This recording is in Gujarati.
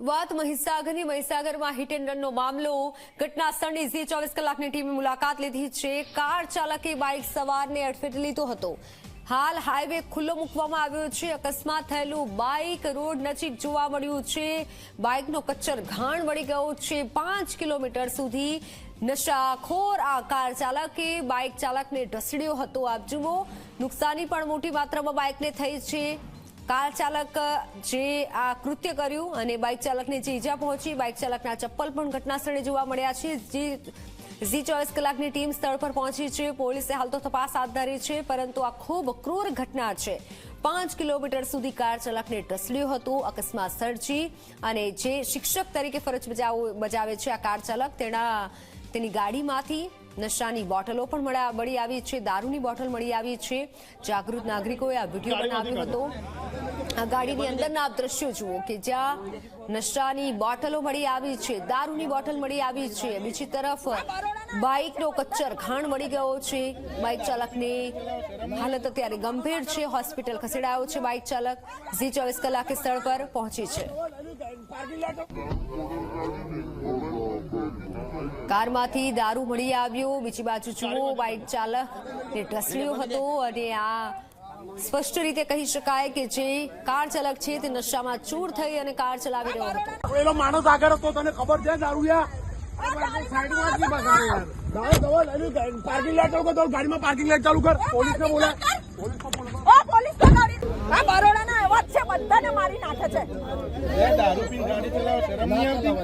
વાત મહીસાગરની. મહીસાગરમાં હિટ એન્ડ રનનો મામલો. ઘટના સ્થળની ઝી ચોવીસ કલાકની ટીમે મુલાકાત લીધી છે. કાર ચાલકે બાઇક સવારને અડફેટે લીધો હતો. હાલ હાઈવે ખુલ્લો મૂકવામાં આવ્યો છે. અકસ્માત થયેલું બાઇક રોડ નજીક જોવા મળ્યું છે. બાઇકનો કચ્ચર ઘાણ વળી ગયો છે. પાંચ કિલોમીટર સુધી નશાખોર આ કાર ચાલકે બાઇક ચાલકને ઢસડ્યો હતો. આપ જુઓ, નુકસાની પણ મોટી માત્રામાં બાઇકને થઈ છે. કાર ચાલક, જે આ કૃત્ય કર્યું અને બાઇક ચાલકને જે ઈજા પહોંચી, બાઇક ચાલકના ચપ્પલ પણ ઘટના સ્થળે જોવા મળ્યા છે. જે ઝી ચોવીસ કલાકની ટીમ સ્થળ પર પહોંચી છે. પોલીસે હાલ તો તપાસ હાથ ધરી છે, પરંતુ આ ખૂબ ક્રૂર ઘટના છે. પાંચ કિલોમીટર સુધી કાર ચાલકને ઢસલ્યું હતું, અકસ્માત સર્જી અને જે શિક્ષક તરીકે ફરજ બજાવે છે આ કાર ચાલક, તેના તેની ગાડીમાંથી નશાની બોટલો પણ મળ્યા- મળી આવી છે દારૂની બોટલ મળી આવી છે. જાગૃત નાગરિકોએ આ વીડિયો બનાવ્યો હતો. આ ગાડીની અંદરના આપ દ્રશ્યો જુઓ કે જ્યાં નશાની બોટલો મળી આવી છે દારૂની બોટલ મળી આવી છે. બીજી તરફ બાઇકનો કચ્ચર ખાણ મળી ગયો છે. બાઇક ચાલકની હાલત અત્યારે ગંભીર છે. હોસ્પિટલ ખસેડાયો છે બાઇક ચાલક. ઝી ચોવીસ કલાકે સ્થળ પર પહોંચી છે. કારમાંથી દારૂ મળી આવ્યો. બીજી બાજુ જુઓ બાઇક ચાલક ને ઢસડ્યો હતો અને આ સ્પષ્ટ રીતે કહી શકાય કે જે કાર ચાલક છે તે નશામાં ચૂર થઈ અને કાર ચલાવી રહ્યો હતો. એનો માણસ આગળ હતો તને ખબર છે દારૂયા ગાડીમાં પાર્કિંગ લાઈટ ચાલુ કર. પોલીસને બોલે ઓ પોલીસ ને બોલે આ બરોડાના એવા જ છે બધાને મારી નાખે છે. દારૂ પીને ગાડી ચલાવે શરમ નહીં આવતી?